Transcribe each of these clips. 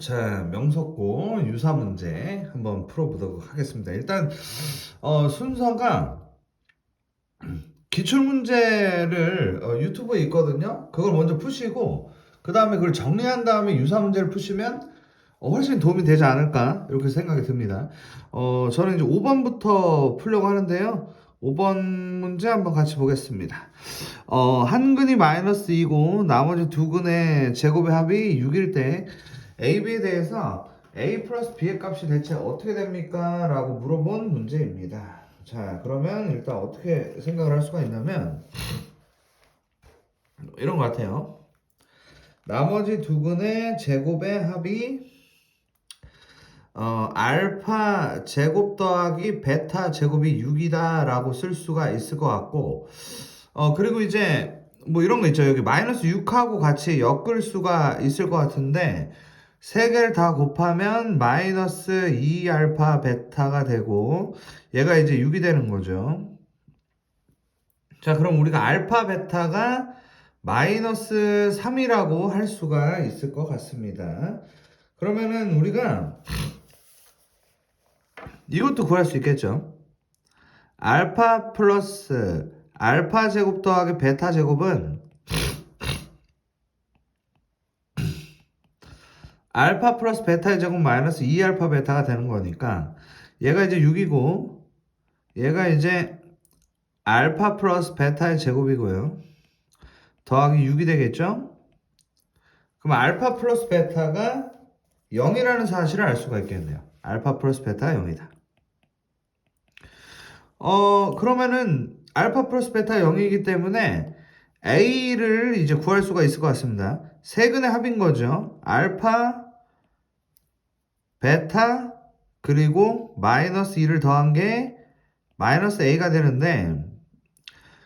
자, 명석고 유사 문제 한번 풀어보도록 하겠습니다. 일단 어, 순서가 기출 문제를 어, 유튜브에 있거든요. 그걸 먼저 푸시고 그 다음에 그걸 정리한 다음에 유사 문제를 푸시면 어, 훨씬 도움이 되지 않을까 이렇게 생각이 듭니다. 어, 저는 이제 5번부터 풀려고 하는데요. 5번 문제 한번 같이 보겠습니다. 어, 한 근이 마이너스 2고 나머지 두 근의 제곱의 합이 6일 때 AB에 대해서 A 플러스 B의 값이 대체 어떻게 됩니까? 라고 물어본 문제입니다. 자, 그러면 일단 어떻게 생각을 할 수가 있냐면 이런 것 같아요. 나머지 두 근의 제곱의 합이 어, 알파 제곱 더하기 베타 제곱이 6이다 라고 쓸 수가 있을 것 같고 어, 그리고 이제 뭐 이런 거 있죠. 여기 마이너스 6하고 같이 엮을 수가 있을 것 같은데 세 개를 다 곱하면 마이너스 2 알파 베타가 되고 얘가 이제 6이 되는 거죠. 자, 그럼 우리가 알파 베타가 마이너스 3이라고 할 수가 있을 것 같습니다. 그러면은 우리가 이것도 구할 수 있겠죠. 알파 플러스 알파 제곱 더하기 베타 제곱은 알파 플러스 베타의 제곱 마이너스 2알파 베타가 되는 거니까 얘가 이제 6이고 얘가 이제 알파 플러스 베타의 제곱이고요. 더하기 6이 되겠죠? 그럼 알파 플러스 베타가 0이라는 사실을 알 수가 있겠네요. 알파 플러스 베타가 0이다. 어, 그러면은 알파 플러스 베타 0이기 때문에 A를 이제 구할 수가 있을 것 같습니다. 세근의 합인 거죠. 알파, 베타, 그리고 마이너스 2를 더한 게 마이너스 A가 되는데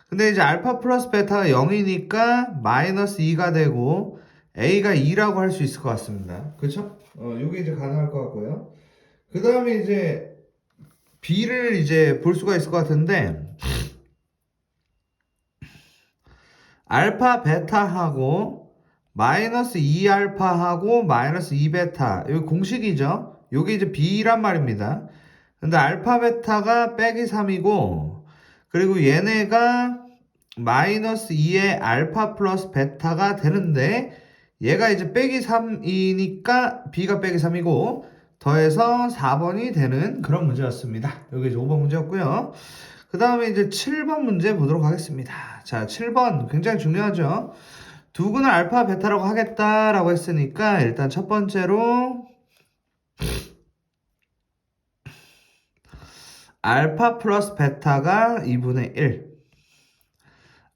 근데 이제 알파 플러스 베타가 0이니까 마이너스 2가 되고 A가 2라고 할 수 있을 것 같습니다. 그렇죠? 어, 요게 이제 가능할 것 같고요. 그 다음에 이제 B를 이제 볼 수가 있을 것 같은데 알파 베타하고 마이너스 2알파하고 마이너스 2베타 여기 공식이죠. 요게 이제 B란 말입니다. 근데 알파 베타가 빼기 3이고 그리고 얘네가 마이너스 2의 알파 플러스 베타가 되는데 얘가 이제 빼기 3이니까 B가 빼기 3이고 더해서 4번이 되는 그런 문제였습니다. 여기 이제 5번 문제였고요. 그 다음에 이제 7번 문제 보도록 하겠습니다. 자, 7번 굉장히 중요하죠. 두 근을 알파 베타라고 하겠다라고 했으니까 일단 첫 번째로 알파 플러스 베타가 2분의 1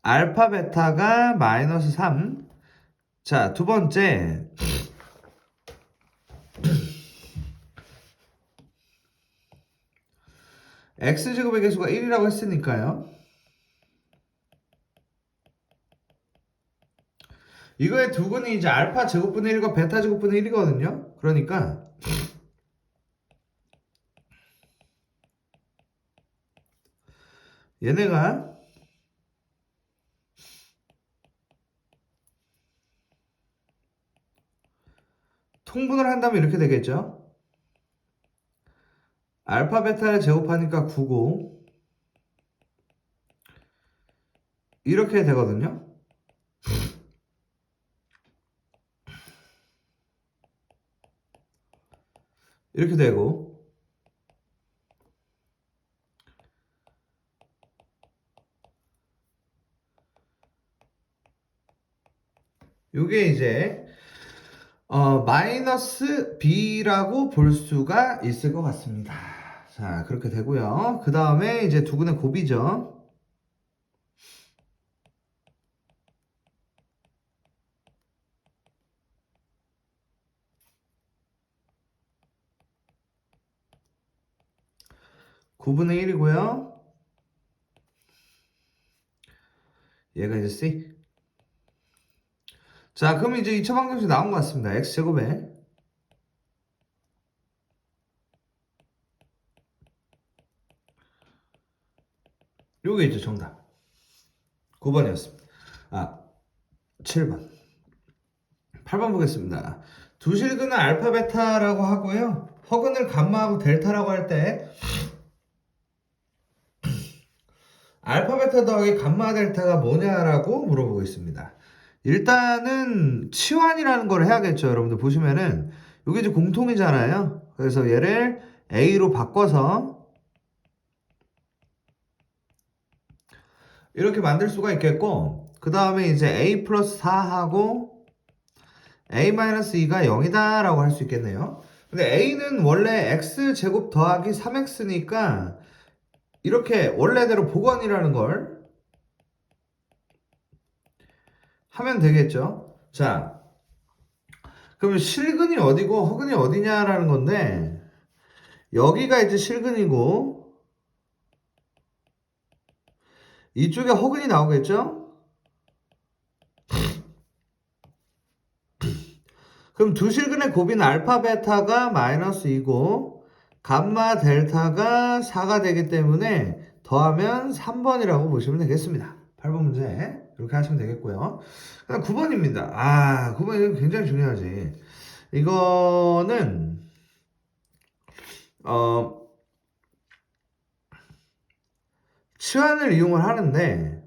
알파 베타가 마이너스 3 자, 두 번째. X제곱의 개수가 1이라고 했으니까요. 이거의 두 근이 이제 알파 제곱분의 1과 베타 제곱분의 1이거든요. 그러니까 얘네가 통분을 한다면 이렇게 되겠죠. 알파 베타를 제곱하니까 9고 이렇게 되거든요. 이렇게 되고 요게 이제 어, 마이너스 b라고 볼 수가 있을 것 같습니다. 자, 그렇게 되고요. 그 다음에 이제 두근의 곱이죠. (9분의 1이고요) 얘가 이제 c 자, 그럼 이제 2차 방정식 나온 것 같습니다. x제곱에 요게 이제 정답 9번이었습니다. 아, 7번 8번 보겠습니다. 두 실근은 알파 베타라고 하고요. 허근을 감마하고 델타라고 할 때 알파 베타 더하기 감마 델타가 뭐냐라고 물어보고 있습니다. 일단은 치환이라는 걸 해야겠죠. 여러분들 보시면은 이게 이제 공통이잖아요. 그래서 얘를 A로 바꿔서 이렇게 만들 수가 있겠고 그 다음에 이제 A 플러스 4하고 A 마이너스 2가 0이다 라고 할 수 있겠네요. 근데 A는 원래 X제곱 더하기 3X니까 이렇게 원래대로 복원이라는 걸 하면 되겠죠. 자, 그러면 실근이 어디고 허근이 어디냐라는 건데 여기가 이제 실근이고 이쪽에 허근이 나오겠죠? 그럼 두 실근의 곱인 알파 베타가 마이너스 2고 감마 델타가 4가 되기 때문에 더하면 3번이라고 보시면 되겠습니다. 8번 문제 이렇게 하시면 되겠고요. 그다음 9번입니다. 아, 9번이 굉장히 중요하지. 이거는 어 치환을 이용을 하는데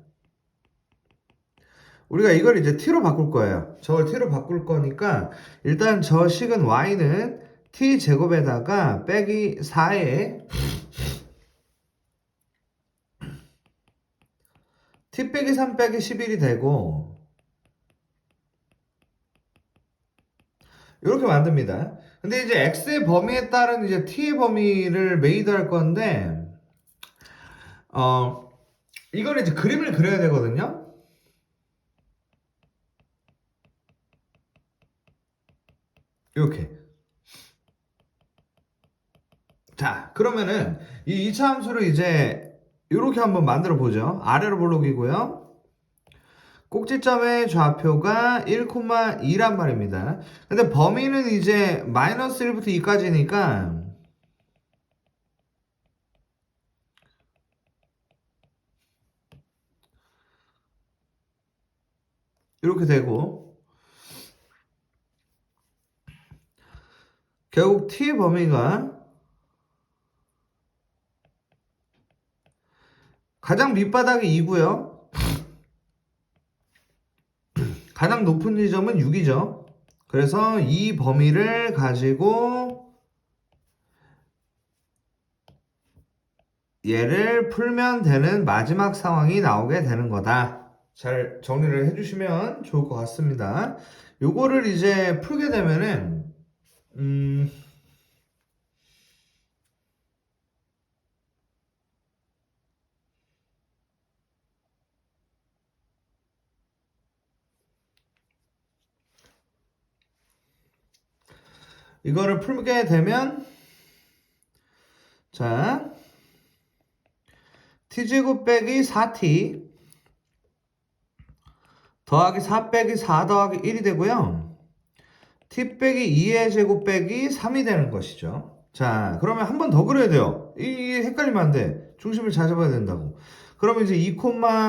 우리가 이걸 이제 t로 바꿀 거예요. 저걸 t로 바꿀 거니까 일단 저 식은 y는 t 제곱에다가 빼기 4에 t 빼기 3 빼기 11이 되고 이렇게 만듭니다. 근데 이제 x의 범위에 따른 이제 t의 범위를 메이드할 건데 어 이걸 이제 그림을 그려야 되거든요. 이렇게. 자, 그러면은 이 이차 함수를 이제 이렇게 한번 만들어 보죠. 아래로 볼록이고요. 꼭지점의 좌표가 1,2란 말입니다. 근데 범위는 이제 마이너스 1부터 2까지니까 이렇게 되고 결국 t의 범위가 가장 밑바닥이 2고요. 가장 높은 지점은 6이죠. 그래서 이 범위를 가지고 얘를 풀면 되는 마지막 상황이 나오게 되는 거다. 잘 정리를 해주시면 좋을 것 같습니다. 요거를 이제 풀게 되면은 음, 이거를 풀게 되면 자 t제곱 빼기 4t 더하기 4 빼기 4 더하기 1이 되고요. t 빼기 2의 제곱 빼기 3이 되는 것이죠. 자, 그러면 한 번 더 그려야 돼요. 이 헷갈리면 안 돼. 중심을 잘 잡아야 된다고. 그러면 이제 2,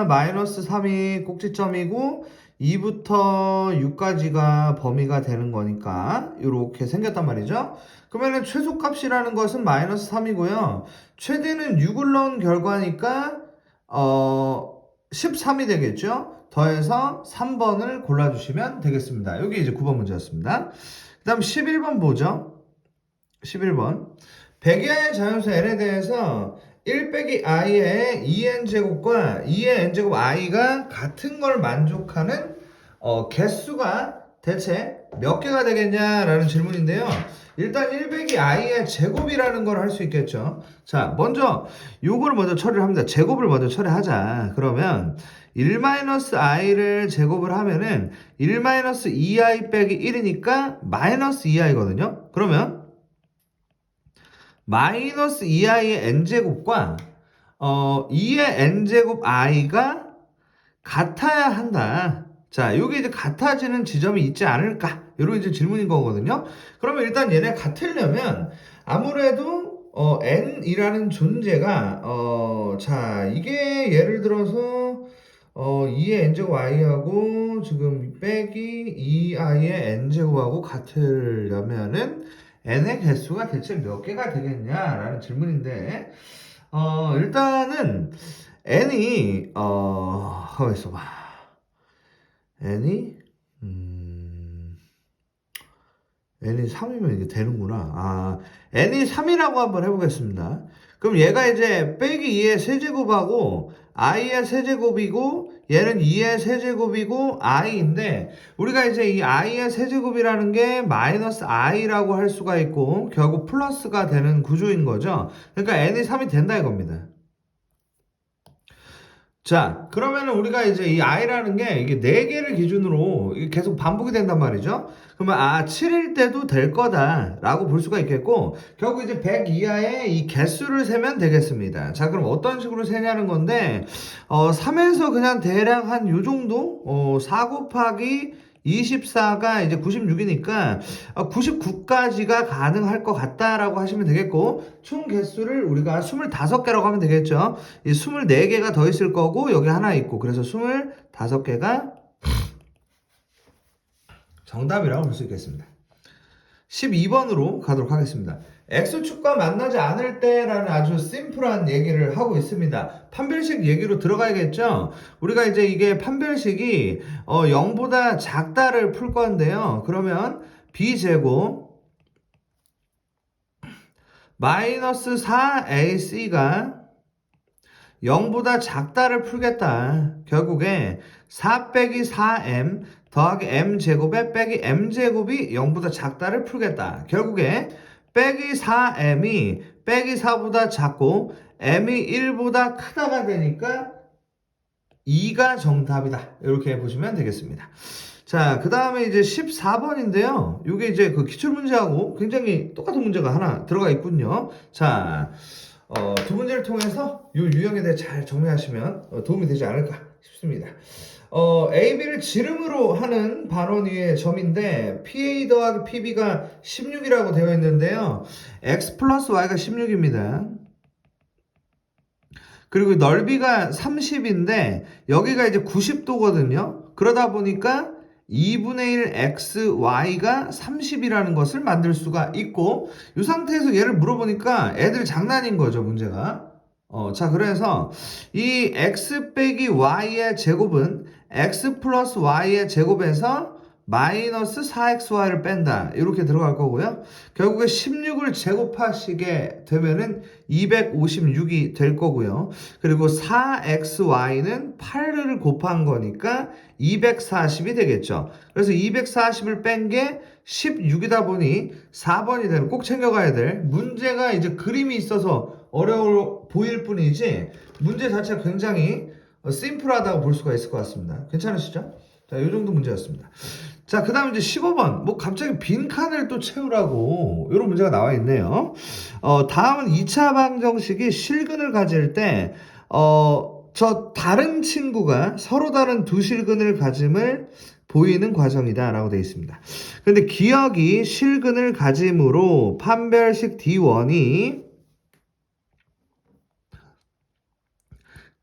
마이너스 3이 꼭지점이고 2부터 6까지가 범위가 되는 거니까 이렇게 생겼단 말이죠. 그러면 최소값이라는 것은 마이너스 3이고요. 최대는 6을 넣은 결과니까 어 13이 되겠죠. 더해서 3번을 골라주시면 되겠습니다. 여기 이제 9번 문제였습니다. 그 다음 11번 보죠. 11번. 백이하의 자연수 n에 대해서 1 빼기 i의 2n제곱과 2의 n제곱 i가 같은 걸 만족하는 어, 개수가 대체 몇 개가 되겠냐라는 질문인데요. 일단 1 빼기 i의 제곱이라는 걸 할 수 있겠죠. 자, 먼저 요거를 먼저 처리를 합니다. 제곱을 먼저 처리하자. 그러면 1-i를 제곱을 하면은 1-2i 빼기 1이니까 마이너스 2i거든요. 그러면 마이너스 2i의 n제곱과 어, 2의 n제곱 i가 같아야 한다. 자, 요게 이제 같아지는 지점이 있지 않을까? 이런 이제 질문인 거거든요. 그러면 일단 얘네 같으려면 아무래도 어, n이라는 존재가 어, 자, 이게 예를 들어서 어, 2의 n제곱 i하고 지금 빼기 2i의 n제곱하고 같으려면은 n의 개수가 대체 몇 개가 되겠냐라는 질문인데 어, 일단은 n이 어, 가만 있어봐. N이 음, n이 3이면 이게 되는구나. 아, n이 3이라고 한번 해보겠습니다. 그럼 얘가 이제 빼기 2의 세제곱하고 i의 세제곱이고 얘는 2의 세제곱이고 i인데 우리가 이제 이 i의 세제곱이라는 게 마이너스 i라고 할 수가 있고 결국 플러스가 되는 구조인 거죠. 그러니까 n이 3이 된다 이겁니다. 자, 그러면은 우리가 이제 이 i라는 게 이게 4개를 기준으로 계속 반복이 된단 말이죠. 그러면 아, 7일 때도 될 거다라고 볼 수가 있겠고 결국 이제 100 이하의 이 개수를 세면 되겠습니다. 자, 그럼 어떤 식으로 세냐는 건데 어, 3에서 그냥 대략 한 요 정도 어, 4 곱하기 24가 이제 96이니까 99까지가 가능할 것 같다라고 하시면 되겠고 총 개수를 우리가 25개라고 하면 되겠죠. 이 24개가 더 있을 거고 여기 하나 있고 그래서 25개가 정답이라고 볼 수 있겠습니다. 12번으로 가도록 하겠습니다. X축과 만나지 않을 때라는 아주 심플한 얘기를 하고 있습니다. 판별식 얘기로 들어가야겠죠? 우리가 이제 이게 판별식이 어, 0보다 작다를 풀 건데요. 그러면 B제곱 마이너스 4AC가 0보다 작다를 풀겠다. 결국에 4 빼기 4M 더하기 m제곱에 빼기 m제곱이 0보다 작다를 풀겠다. 결국에 빼기 4m이 빼기 4보다 작고 m이 1보다 크다가 되니까 2가 정답이다. 이렇게 보시면 되겠습니다. 자, 그 다음에 이제 14번인데요. 이게 이제 그 기출문제하고 굉장히 똑같은 문제가 하나 들어가 있군요. 자, 어, 두 문제를 통해서 이 유형에 대해 잘 정리하시면 어, 도움이 되지 않을까 싶습니다. 어, AB를 지름으로 하는 반원 위의 점인데 PA 더하기 PB가 16이라고 되어 있는데요. X 플러스 Y가 16입니다. 그리고 넓이가 30인데 여기가 이제 90도거든요. 그러다 보니까 2분의 1 x, y가 30이라는 것을 만들 수가 있고 이 상태에서 얘를 물어보니까 애들 장난인 거죠 문제가 어, 자 그래서 이 x 빼기 y의 제곱은 x 플러스 y의 제곱에서 마이너스 4xy를 뺀다. 이렇게 들어갈 거고요. 결국에 16을 제곱하시게 되면은 256이 될 거고요. 그리고 4xy는 8을 곱한 거니까 240이 되겠죠. 그래서 240을 뺀 게 16이다 보니 4번이 되면 꼭 챙겨가야 될 문제가 이제 그림이 있어서 어려워 보일 뿐이지 문제 자체가 굉장히 심플하다고 볼 수가 있을 것 같습니다 괜찮으시죠? 자, 이 정도 문제였습니다. 자, 그 다음 이제 15번. 뭐 갑자기 빈 칸을 또 채우라고 이런 문제가 나와 있네요. 어, 다음은 2차 방정식이 실근을 가질 때, 어, 저 다른 친구가 서로 다른 두 실근을 가짐을 보이는 과정이다 라고 되어 있습니다. 근데 기억이 실근을 가짐으로 판별식 D1이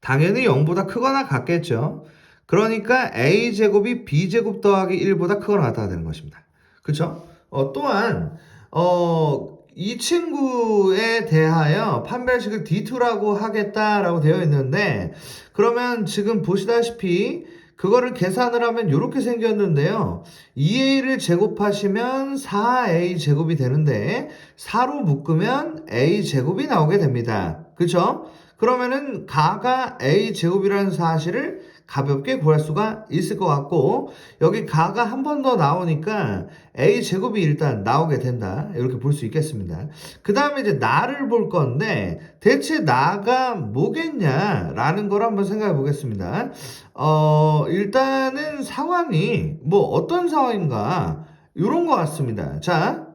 당연히 0보다 크거나 같겠죠. 그러니까 a제곱이 b제곱 더하기 1보다 크거나 같다가 되는 것입니다. 그쵸? 어, 또한 어, 이 친구에 대하여 판별식을 D2라고 하겠다라고 되어 있는데 그러면 지금 보시다시피 그거를 계산을 하면 이렇게 생겼는데요. 2a를 제곱하시면 4a 제곱이 되는데 4로 묶으면 a 제곱이 나오게 됩니다. 그쵸? 그러면은 가가 a 제곱이라는 사실을 가볍게 구할 수가 있을 것 같고 여기 가가 한 번 더 나오니까 a 제곱이 일단 나오게 된다. 이렇게 볼 수 있겠습니다. 그 다음에 이제 나를 볼 건데 대체 나가 뭐겠냐 라는 걸 한번 생각해 보겠습니다. 어 일단은 상황이 뭐 어떤 상황인가? 이런 것 같습니다. 자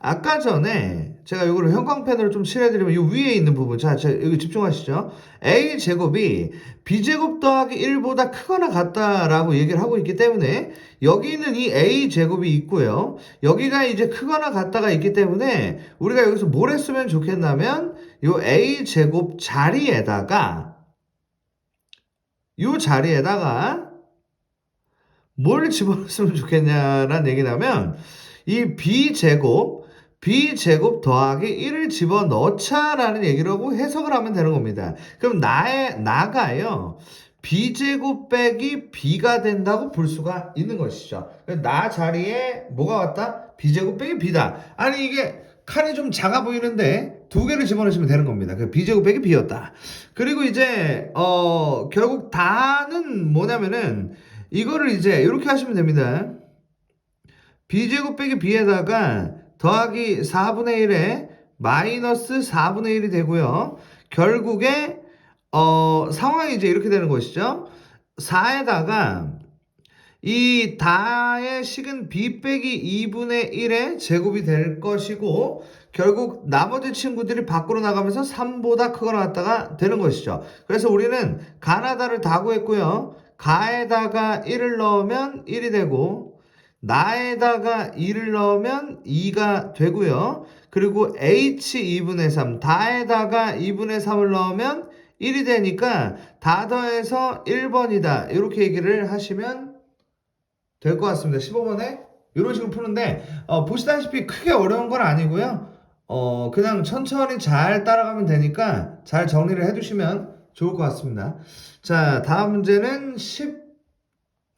아까 전에 제가 이거를 형광펜으로 좀 칠해드리면 이 위에 있는 부분. 자, 자 여기 집중하시죠. A 제곱이 b 제곱 더하기 1보다 크거나 같다라고 얘기를 하고 있기 때문에 여기 있는 이 a 제곱이 있고요. 여기가 이제 크거나 같다가 있기 때문에 우리가 여기서 뭘 했으면 좋겠냐면 이 a 제곱 자리에다가 요 자리에다가 뭘 집어넣으면 좋겠냐라는 얘기냐면 이 b제곱 b제곱 더하기 1을 집어넣자라는 얘기라고 해석을 하면 되는 겁니다. 그럼 나의 나가요. b제곱 빼기 b가 된다고 볼 수가 있는 것이죠. 나 자리에 뭐가 왔다? b제곱 빼기 b다. 아니 이게 칸이 좀 작아 보이는데 두 개를 집어넣으시면 되는 겁니다. 그 b제곱 빼기 b였다. 그리고 이제 어 결국 다는 뭐냐면은 이거를 이제 이렇게 하시면 됩니다. b제곱 빼기 b에다가 더하기 4분의 1에 마이너스 4분의 1이 되고요. 결국에 어, 상황이 이제 이렇게 되는 것이죠. 4에다가 이 다의 식은 b 빼기 2분의 1의 제곱이 될 것이고 결국 나머지 친구들이 밖으로 나가면서 3보다 크거나 같다가 되는 것이죠. 그래서 우리는 가나다를 다 구했고요. 가에다가 1을 넣으면 1이 되고 나에다가 2를 넣으면 2가 되고요. 그리고 h 2분의 3 다에다가 2분의 3을 넣으면 1이 되니까 다 더해서 1번이다. 이렇게 얘기를 하시면 될 것 같습니다. 15번에 이런 식으로 푸는데 어, 보시다시피 크게 어려운 건 아니고요. 어, 그냥 천천히 잘 따라가면 되니까 잘 정리를 해두시면 좋을 것 같습니다. 자, 다음 문제는 10,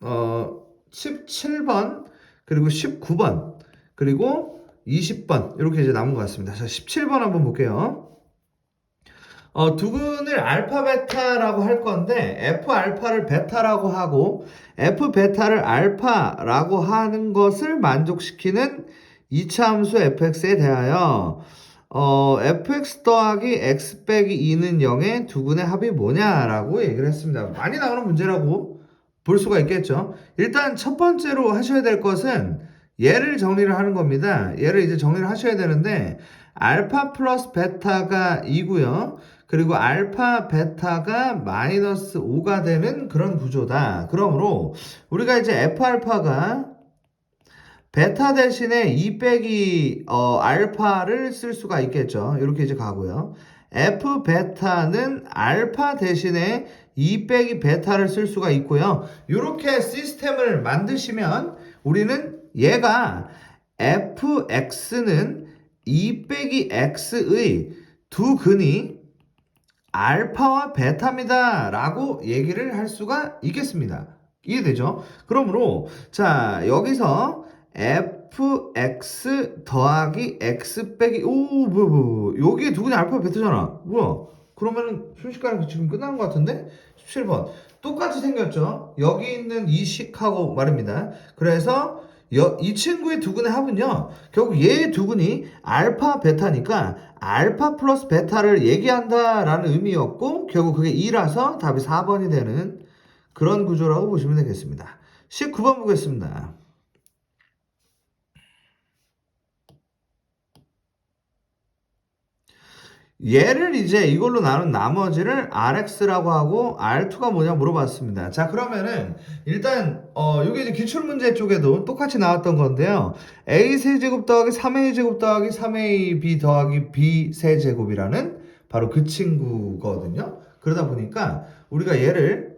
어, 17번, 그리고 19번, 그리고 20번, 이렇게 이제 남은 것 같습니다. 자, 17번 한번 볼게요. 어, 두근을 알파 베타라고 할 건데 F 알파를 베타라고 하고 F 베타를 알파라고 하는 것을 만족시키는 이차 함수 fx에 대하여 어, fx 더하기 x 빼기 2는 0의 두근의 합이 뭐냐라고 얘기를 했습니다. 많이 나오는 문제라고 볼 수가 있겠죠. 일단 첫 번째로 하셔야 될 것은 얘를 정리를 하는 겁니다. 얘를 이제 정리를 하셔야 되는데 알파 플러스 베타가 2고요. 그리고 알파 베타가 마이너스 5가 되는 그런 구조다. 그러므로 우리가 이제 f 알파가 베타 대신에 2 빼기 어, 알파를 쓸 수가 있겠죠. 이렇게 이제 가고요. f 베타는 알파 대신에 2 빼기 베타를 쓸 수가 있고요. 이렇게 시스템을 만드시면 우리는 얘가 fx는 2 빼기 x의 두 근이 알파와 베타입니다. 라고 얘기를 할 수가 있겠습니다. 이해되죠? 그러므로, 자, 여기서 fx 더하기 x 빼기, 오, 뭐야, 뭐야, 여기에 두 근이 알파 베타잖아. 뭐야? 그러면은 순식간에 지금 끝나는 것 같은데? 17번. 똑같이 생겼죠? 여기 있는 이 식하고 말입니다. 그래서 여, 이 친구의 두근의 합은요, 결국 얘의 두근이 알파, 베타니까 알파 플러스 베타를 얘기한다라는 의미였고, 결국 그게 2라서 답이 4번이 되는 그런 구조라고 보시면 되겠습니다. 19번 보겠습니다. 얘를 이제 이걸로 나눈 나머지를 RX라고 하고 R2가 뭐냐 물어봤습니다. 자, 그러면은 일단 어 이게 이제 기출 문제 쪽에도 똑같이 나왔던 건데요. A 세제곱 더하기 3A 제곱 더하기 3AB 더하기 B 세제곱이라는 바로 그 친구거든요. 그러다 보니까 우리가 얘를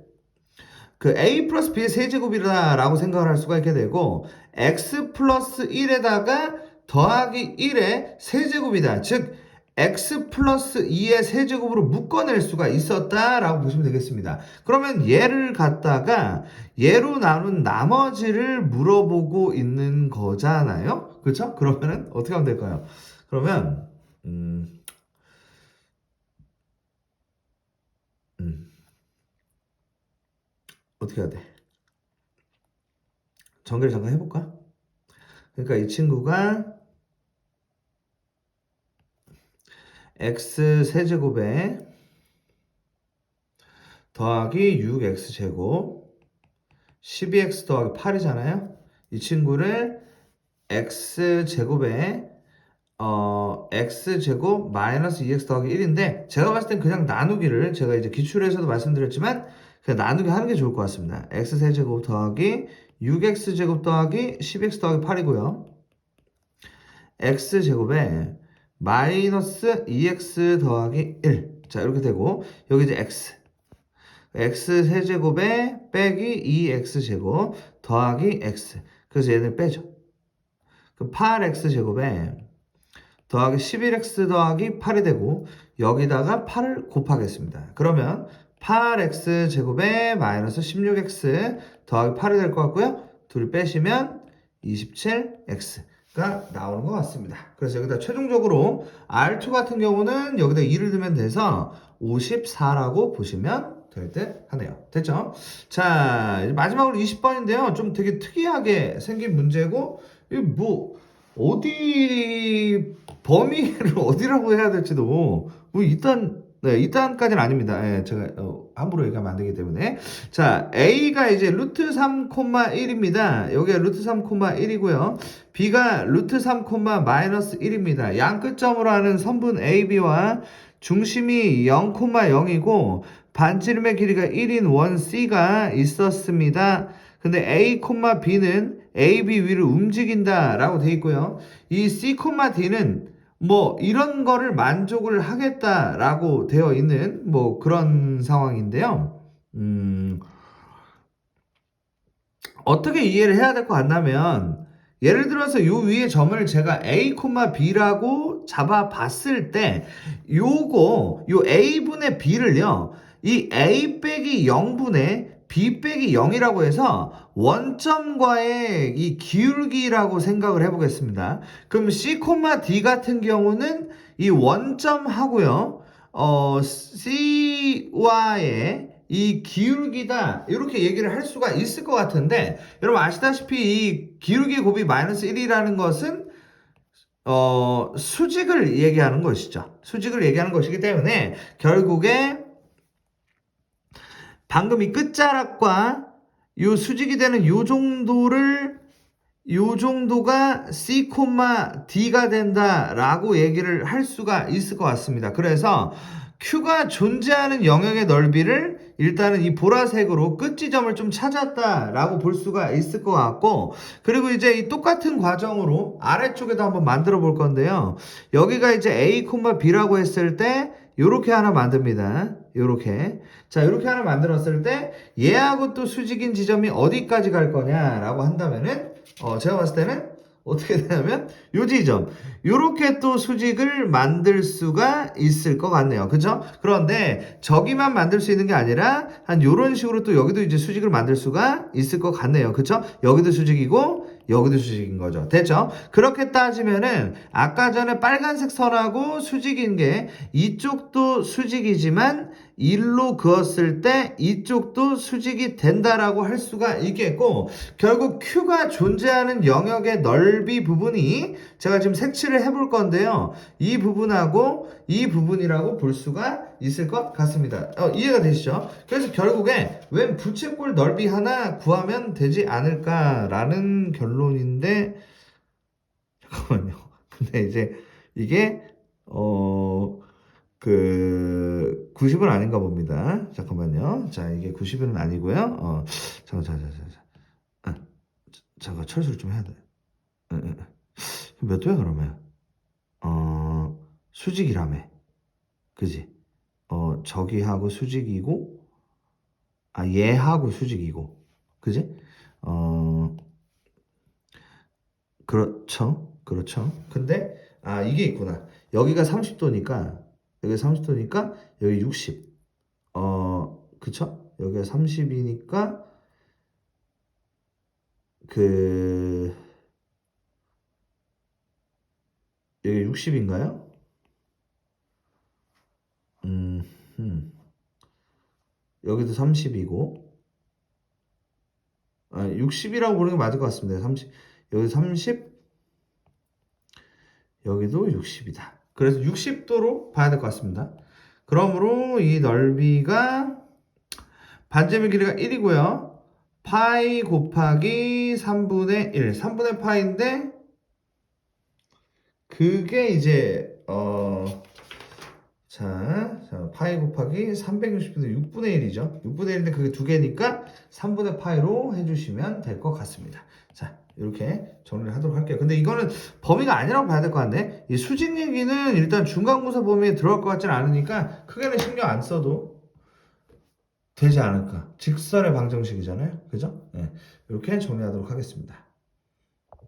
그 A 플러스 B의 세제곱이라고 생각을 할 수가 있게 되고 X 플러스 1에다가 더하기 1의 세제곱이다. 즉 x 플러스 2의 세제곱으로 묶어낼 수가 있었다라고 보시면 되겠습니다. 그러면 얘를 갖다가 얘로 나눈 나머지를 물어보고 있는 거잖아요. 그렇죠? 그러면은 어떻게 하면 될까요? 그러면 음, 음, 어떻게 해야 돼? 정리를 잠깐 해볼까? 그러니까 이 친구가 x 세제곱에 더하기 6x제곱 12x 더하기 8이잖아요. 이 친구를 x제곱에 어, x제곱 마이너스 2x 더하기 1인데 제가 봤을 땐 그냥 나누기를 제가 이제 기출에서도 말씀드렸지만 그냥 나누기 하는 게 좋을 것 같습니다. x세제곱 더하기 6x제곱 더하기 10x 더하기 8이고요. x제곱에 마이너스 2x 더하기 1. 자, 이렇게 되고, 여기 이제 x. x 세제곱에 빼기 2x제곱 더하기 x. 그래서 얘는 빼죠. 그럼 8x 제곱에 더하기 11x 더하기 8이 되고 여기다가 8을 곱하겠습니다. 그러면 8x 제곱에 마이너스 16x 더하기 8이 될 것 같고요. 둘 빼시면 27x 가 나오는 것 같습니다. 그래서 여기다 최종적으로 R2 같은 경우는 여기다 2를 두면 돼서 54라고 보시면 될 듯 하네요. 됐죠? 자, 마지막으로 20번인데요. 좀 되게 특이하게 생긴 문제고, 이뭐 어디 범위를 어디라고 해야 될지도 뭐 일단 네, 일단까지는 아닙니다. 예, 제가 어, 함부로 얘기하면 안 되기 때문에 자 A가 이제 루트 3,1입니다. 여기가 루트 3,1이고요. B가 루트 3, 마이너스 1입니다. 양 끝점으로 하는 선분 AB와 중심이 0,0이고 반지름의 길이가 1인 원 C가 있었습니다. 근데 A, B는 AB 위를 움직인다 라고 돼 있고요. 이 C, D는 뭐 이런 거를 만족을 하겠다라고 되어 있는 뭐 그런 상황인데요. 음, 어떻게 이해를 해야 될 것 같냐면 예를 들어서 요 위에 점을 제가 A, B라고 잡아 봤을 때 요거 요 A분의 B를요. 이 A 빼기 0분의 B 빼기 0이라고 해서 원점과의 이 기울기라고 생각을 해보겠습니다. 그럼 C, D 같은 경우는 이 원점하고요. 어, C와의 이 기울기다 이렇게 얘기를 할 수가 있을 것 같은데 여러분 아시다시피 이 기울기 곱이 마이너스 1이라는 것은 어, 수직을 얘기하는 것이죠. 수직을 얘기하는 것이기 때문에 결국에 방금 이 끝자락과 요 수직이 되는 요 정도를 요 정도가 C, D가 된다라고 얘기를 할 수가 있을 것 같습니다. 그래서 Q가 존재하는 영역의 넓이를 일단은 이 보라색으로 끝 지점을 좀 찾았다라고 볼 수가 있을 것 같고 그리고 이제 이 똑같은 과정으로 아래쪽에도 한번 만들어 볼 건데요. 여기가 이제 A, B라고 했을 때 요렇게 하나 만듭니다. 요렇게. 자, 요렇게 하나 만들었을 때 얘하고 또 수직인 지점이 어디까지 갈 거냐라고 한다면은 어, 제가 봤을 때는 어떻게 되냐면 요 지점. 요렇게 또 수직을 만들 수가 있을 것 같네요. 그죠 그런데 저기만 만들 수 있는 게 아니라 한 요런 식으로 또 여기도 이제 수직을 만들 수가 있을 것 같네요. 그죠 여기도 수직이고 여기도 수직인 거죠. 됐죠? 그렇게 따지면은 아까 전에 빨간색 선하고 수직인 게 이쪽도 수직이지만 1로 그었을 때 이쪽도 수직이 된다라고 할 수가 있겠고 결국 Q가 존재하는 영역의 넓이 부분이 제가 지금 색칠을 해볼 건데요. 이 부분하고 이 부분이라고 볼 수가 있을 것 같습니다. 어, 이해가 되시죠? 그래서 결국에 웬 부채꼴 넓이 하나 구하면 되지 않을까라는 결론인데 잠깐만요. 근데 이제 이게 어... 그 90은 아닌가 봅니다. 잠깐만요. 자, 이게 90은 아니고요. 어, 잠깐, 잠깐, 잠깐, 잠깐. 아, 잠깐 철수를 좀 해야 돼. 몇 도야 그러면? 어, 수직이라며. 그지? 어, 저기하고 수직이고, 아, 얘하고 수직이고, 그지? 어, 그렇죠. 그렇죠. 근데, 아, 이게 있구나. 여기가 30도니까, 여기 30도니까 여기 60. 어, 그쵸? 여기가 30이니까 그 여기 60인가요? 음, 음. 여기도 30이고 아, 60이라고 보는 게 맞을 것 같습니다. 30 여기 30 여기도 60이다. 그래서 60도로 봐야 될 것 같습니다. 그러므로 이 넓이가 반지름의 길이가 1이고요. 파이 곱하기 3분의 1. 3분의 파인데 그게 이제 어 자, 자, 파이 곱하기 360분의 6분의 1이죠. 6분의 1인데 그게 두 개니까 3분의 파이로 해주시면 될 것 같습니다. 자, 이렇게 정리를 하도록 할게요. 근데 이거는 범위가 아니라고 봐야 될 것 같네. 이 수직 얘기는 일단 중간고사 범위에 들어갈 것 같지는 않으니까 크게는 신경 안 써도 되지 않을까. 직선의 방정식이잖아요. 그죠? 예. 이렇게 정리하도록 하겠습니다.